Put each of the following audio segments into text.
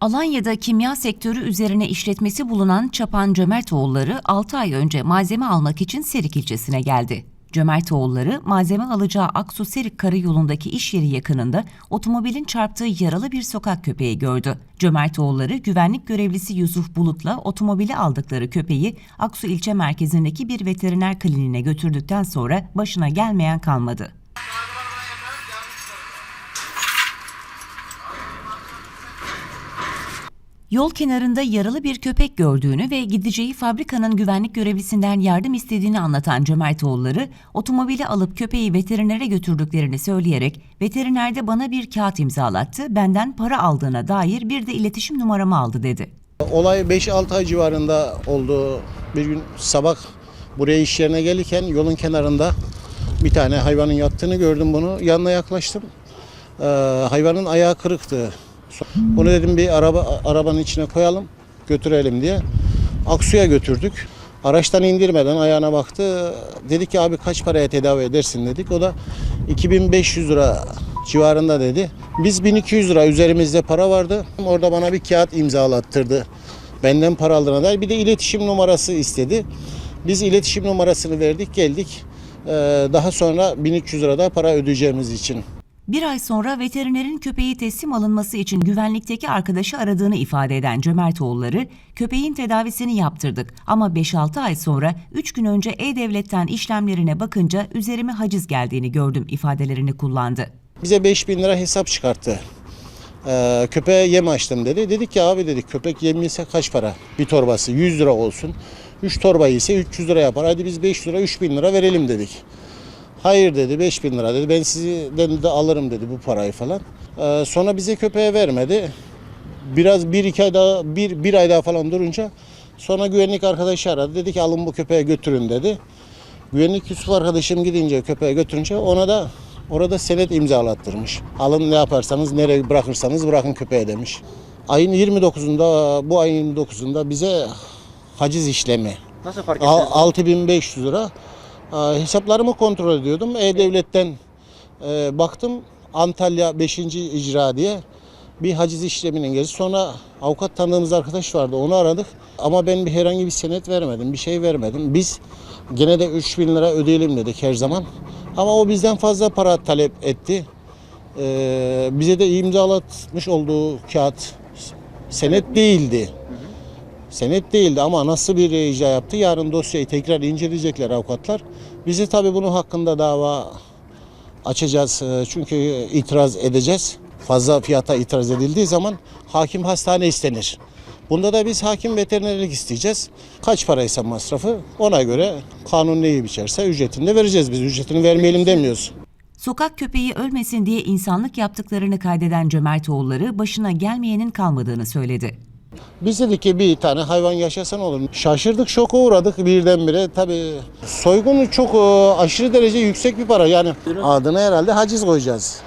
Alanya'da kimya sektörü üzerine işletmesi bulunan Çapan Cömertoğulları 6 ay önce malzeme almak için Serik ilçesine geldi. Cömertoğulları malzeme alacağı Aksu Serik Karayolu'ndaki iş yeri yakınında otomobilin çarptığı yaralı bir sokak köpeği gördü. Cömertoğulları güvenlik görevlisi Yusuf Bulut'la otomobili aldıkları köpeği Aksu ilçe merkezindeki bir veteriner kliniğine götürdükten sonra başına gelmeyen kalmadı. Yol kenarında yaralı bir köpek gördüğünü ve gideceği fabrikanın güvenlik görevlisinden yardım istediğini anlatan Cömertoğulları, otomobili alıp köpeği veterinere götürdüklerini söyleyerek veterinerde bana bir kağıt imzalattı, benden para aldığına dair bir de iletişim numaramı aldı dedi. Olay 5-6 ay civarında oldu. Bir gün sabah buraya iş yerine gelirken yolun kenarında bir tane hayvanın yattığını gördüm bunu. Yanına yaklaştım. Ee, hayvanın ayağı kırıktı. Bunu dedim bir araba arabanın içine koyalım, götürelim diye. Aksu'ya götürdük. Araçtan indirmeden ayağına baktı. Dedi ki abi kaç paraya tedavi edersin dedik. O da 2500 lira civarında dedi. Biz 1200 lira üzerimizde para vardı. Orada bana bir kağıt imzalattırdı. Benden para aldığına dair bir de iletişim numarası istedi. Biz iletişim numarasını verdik geldik. Ee, Daha sonra 1300 lira da para ödeyeceğimiz için. Bir ay sonra veterinerin köpeği teslim alınması için güvenlikteki arkadaşı aradığını ifade eden Cömertoğulları, köpeğin tedavisini yaptırdık ama 5-6 ay sonra 3 gün önce E-Devlet'ten işlemlerine bakınca üzerime haciz geldiğini gördüm ifadelerini kullandı. Bize 5000 lira hesap çıkarttı. Ee, köpeğe yem açtım dedi. Dedik ki abi dedik köpek yem yese kaç para? Bir torbası 100 lira olsun. 3 torba ise 300 lira yapar. Hadi biz 5 lira 3000 lira verelim dedik. Hayır dedi 5000 lira dedi. Ben sizden de alırım dedi bu parayı falan. Ee, sonra bize köpeğe vermedi. Biraz bir iki ay daha bir, bir ay daha falan durunca sonra güvenlik arkadaşı aradı. Dedi ki alın bu köpeğe götürün dedi. Güvenlik Yusuf arkadaşım gidince köpeğe götürünce ona da orada senet imzalattırmış. Alın ne yaparsanız nereye bırakırsanız bırakın köpeğe demiş. Ayın 29'unda bu ayın 29'unda bize haciz işlemi Nasıl fark ettiniz? 6500 lira. Aa, Hesaplarımı kontrol ediyordum. E-Devlet'ten e, baktım Antalya 5. icra diye bir haciz işleminin geldi. Sonra avukat tanıdığımız arkadaş vardı onu aradık. Ama ben bir herhangi bir senet vermedim, bir şey vermedim. Biz gene de 3000 lira ödeyelim dedik her zaman. Ama o bizden fazla para talep etti. Ee, bize de imzalatmış olduğu kağıt senet değildi. Senet değildi ama nasıl bir icra yaptı? Yarın dosyayı tekrar inceleyecekler avukatlar. Bizi tabii bunun hakkında dava açacağız. Ee, Çünkü itiraz edeceğiz. Fazla fiyata itiraz edildiği zaman hakim hastane istenir. Bunda da biz hakim veterinerlik isteyeceğiz. Kaç paraysa masrafı ona göre kanun neyi biçerse ücretini de vereceğiz biz. Ücretini vermeyelim demiyoruz. Sokak köpeği ölmesin diye insanlık yaptıklarını kaydeden Cömertoğulları başına gelmeyenin kalmadığını söyledi. Biz dedik ki bir tane hayvan yaşasa ne olur? Şaşırdık, şoka uğradık birdenbire. Tabii soygun çok e, aşırı derece yüksek bir para. Yani adına herhalde haciz koyacağız.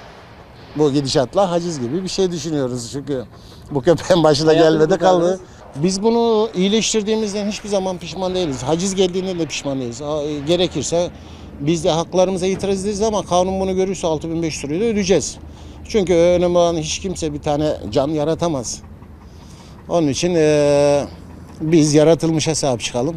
Bu gidişatla haciz gibi bir şey düşünüyoruz çünkü bu köpeğin başına Hayatını gelmedi kaldı. Biz bunu iyileştirdiğimizden hiçbir zaman pişman değiliz. Haciz geldiğinde de pişman değiliz. A- Gerekirse biz de haklarımıza itiraz ederiz ama kanun bunu görürse 6500 lirayı da ödeyeceğiz. Çünkü önemli olan hiç kimse bir tane can yaratamaz. Onun için eee, biz yaratılmışa sahip çıkalım.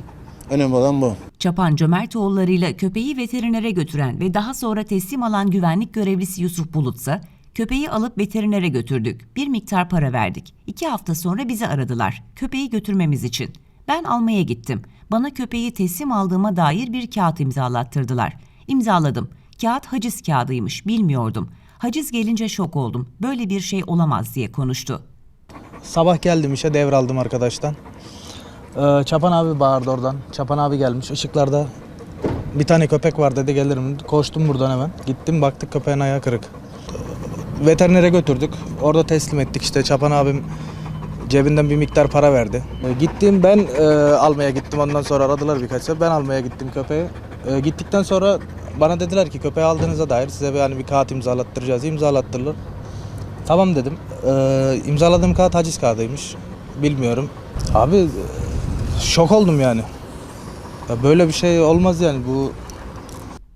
Önemli olan bu. Çapan Cömertoğulları'yla köpeği veterinere götüren ve daha sonra teslim alan güvenlik görevlisi Yusuf Bulutsa, köpeği alıp veterinere götürdük. Bir miktar para verdik. İki hafta sonra bizi aradılar. Köpeği götürmemiz için. Ben almaya gittim. Bana köpeği teslim aldığıma dair bir kağıt imzalattırdılar. İmzaladım. Kağıt haciz kağıdıymış, bilmiyordum. Haciz gelince şok oldum. Böyle bir şey olamaz diye konuştu. Sabah geldim işe devraldım arkadaştan. Ee, Çapan abi bağırdı oradan. Çapan abi gelmiş. Işıklarda bir tane köpek var dedi gelirim. Koştum buradan hemen. Gittim baktık köpeğin ayağı kırık. Veterinere götürdük. Orada teslim ettik işte. Çapan abim cebinden bir miktar para verdi. Ee, gittim ben e, almaya gittim. Ondan sonra aradılar birkaç sefer. Ben almaya gittim köpeği. Ee, gittikten sonra bana dediler ki köpeği aldığınıza dair size bir, hani bir kağıt imzalattıracağız. İmzalattırılır. Tamam dedim. Ee, imzaladığım kağıt haciz kağıdıymış. Bilmiyorum. Abi şok oldum yani. Ya böyle bir şey olmaz yani bu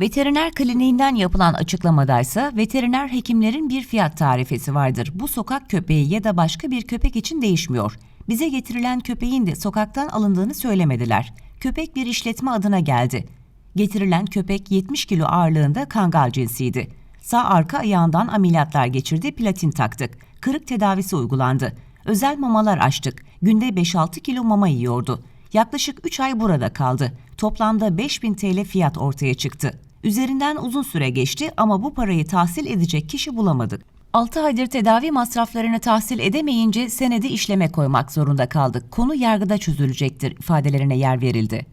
Veteriner kliniğinden yapılan açıklamadaysa veteriner hekimlerin bir fiyat tarifesi vardır. Bu sokak köpeği ya da başka bir köpek için değişmiyor. Bize getirilen köpeğin de sokaktan alındığını söylemediler. Köpek bir işletme adına geldi. Getirilen köpek 70 kilo ağırlığında kangal cinsiydi. Sağ arka ayağından ameliyatlar geçirdi, platin taktık. Kırık tedavisi uygulandı. Özel mamalar açtık. Günde 5-6 kilo mama yiyordu. Yaklaşık 3 ay burada kaldı. Toplamda 5000 TL fiyat ortaya çıktı. Üzerinden uzun süre geçti ama bu parayı tahsil edecek kişi bulamadık. 6 aydır tedavi masraflarını tahsil edemeyince senede işleme koymak zorunda kaldık. Konu yargıda çözülecektir ifadelerine yer verildi.